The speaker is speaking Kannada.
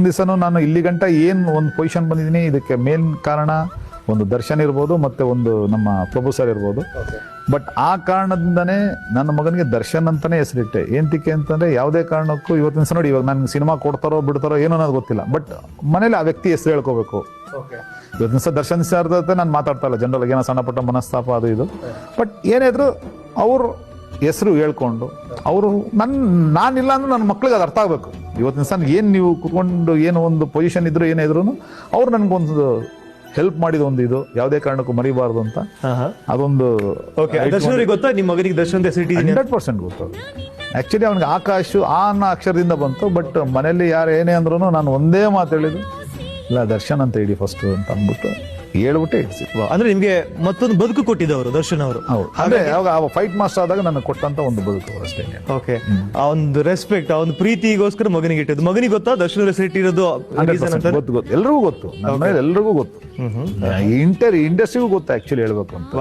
ಒಂದ್ ದಿವಸನೂ ನಾನು ಇಲ್ಲಿ ಗಂಟ ಏನು ಒಂದು ಪೊಸಿಷನ್ ಬಂದಿದ್ದೀನಿ ಇದಕ್ಕೆ ಮೇನ್ ಕಾರಣ ಒಂದು ದರ್ಶನ್ ಇರ್ಬೋದು ಮತ್ತೆ ಒಂದು ನಮ್ಮ ಪ್ರಭು ಸರ್ ಇರ್ಬೋದು. ಬಟ್ ಆ ಕಾರಣದಿಂದನೇ ನನ್ನ ಮಗನಿಗೆ ದರ್ಶನ್ ಅಂತಲೇ ಹೆಸರಿಟ್ಟೆ. ಏಂತಿಕೆ ಅಂತಂದರೆ ಯಾವುದೇ ಕಾರಣಕ್ಕೂ ಇವತ್ತಿನ ದಿವಸ ನೋಡಿ ಇವಾಗ ನನಗೆ ಸಿನಿಮಾ ಕೊಡ್ತಾರೋ ಬಿಡ್ತಾರೋ ಏನೋ ಅನ್ನೋದು ಗೊತ್ತಿಲ್ಲ. ಬಟ್ ಮನೇಲಿ ಆ ವ್ಯಕ್ತಿ ಹೆಸರು ಹೇಳ್ಕೋಬೇಕು. ಇವತ್ತಿನ ದಿವಸ ದರ್ಶನ್ ಸರ್ ಜೊತೆ ನಾನು ಮಾತಾಡ್ತಾ ಇಲ್ಲ. ಜನರಲ್ಲಿ ಏನೋ ಸಣ್ಣ ಪುಟ್ಟ ಮನಸ್ತಾಪ ಅದು ಇದು. ಬಟ್ ಏನೇ ಅವರು ಅವ್ರ ಹೆಸರು ಹೇಳ್ಕೊಂಡು ಅವರು ನನ್ನ ನಾನಿಲ್ಲ ಅಂದ್ರೆ ನನ್ನ ಮಕ್ಳಿಗೆ ಅದು ಅರ್ಥ ಆಗ್ಬೇಕು. ಇವತ್ತಿನ ಸಣ್ಣ ಏನು ನೀವು ಕೂತ್ಕೊಂಡು ಏನು ಒಂದು ಪೊಸಿಷನ್ ಇದ್ರು ಏನೇ ಇದ್ರು ಅವ್ರು ನನಗೊಂದು ಹೆಲ್ಪ್ ಮಾಡಿದ ಒಂದು ಇದು. ಯಾವುದೇ ಕಾರಣಕ್ಕೂ ಮರಿಬಾರ್ದು ಅಂತ. ಅದೊಂದು ಓಕೆ ದರ್ಶನ್ ಅವ್ರಿಗೆ ಗೊತ್ತಾ? ನಿಮ್ಮ ಮಗನಿಗೆ ದರ್ಶನ್ ಅಂತ ಹಂಡ್ರೆಡ್ ಪರ್ಸೆಂಟ್ ಗೊತ್ತು ಆಕ್ಚುಲಿ ಅವ್ನಿಗೆ ಆಕಾಶ್ ಆ ಅನ್ನೋ ಅಕ್ಷರದಿಂದ ಬಂತು ಬಟ್ ಮನೆಯಲ್ಲಿ ಯಾರು ಏನೇ ಅಂದ್ರೂ ನಾನು ಒಂದೇ ಮಾತು ಹೇಳಿದ್ದು ಇಲ್ಲ ದರ್ಶನ್ ಅಂತ ಇಡಿ ಫಸ್ಟ್ ಅಂತ ಅಂದ್ಬಿಟ್ಟು. ಹೇಳ್ಬಿಟ್ಟೆ ಇಡ್ಸಿ. ಅಂದ್ರೆ ನಿಮ್ಗೆ ಮತ್ತೊಂದು ಬದುಕು ಕೊಟ್ಟಿದ್ದವರು ದರ್ಶನ್ ಅವರು. ಅಂದ್ರೆ ಯಾವಾಗ ಫೈಟ್ ಮಾಸ್ಟರ್ ಆದಾಗ ನನಗೆ ಕೊಟ್ಟಂತ ಒಂದು ಬದುಕು ಅಷ್ಟೇ ಓಕೆ ಆ ಒಂದು ರೆಸ್ಪೆಕ್ಟ್ ಆ ಒಂದು ಪ್ರೀತಿಗೋಸ್ಕರ ಮಗನಿಗೆ ಇಟ್ಟಿದ್ದು. ಮಗನಿಗೆ ಗೊತ್ತಾ? ದರ್ಶನ್ ಹೆಸರು ಇಟ್ಟಿರೋದು ಗೊತ್ತು ಗೊತ್ತು. ಎಲ್ರಿಗೂ ಗೊತ್ತು. ಎಲ್ರಿಗೂ ಗೊತ್ತು. ಇಂಟರ್ ಇಂಡಸ್ಟ್ರಿಗೂ ಗೊತ್ತು ಆಕ್ಚುಲಿ ಹೇಳ್ಬೇಕು ಅಂತ.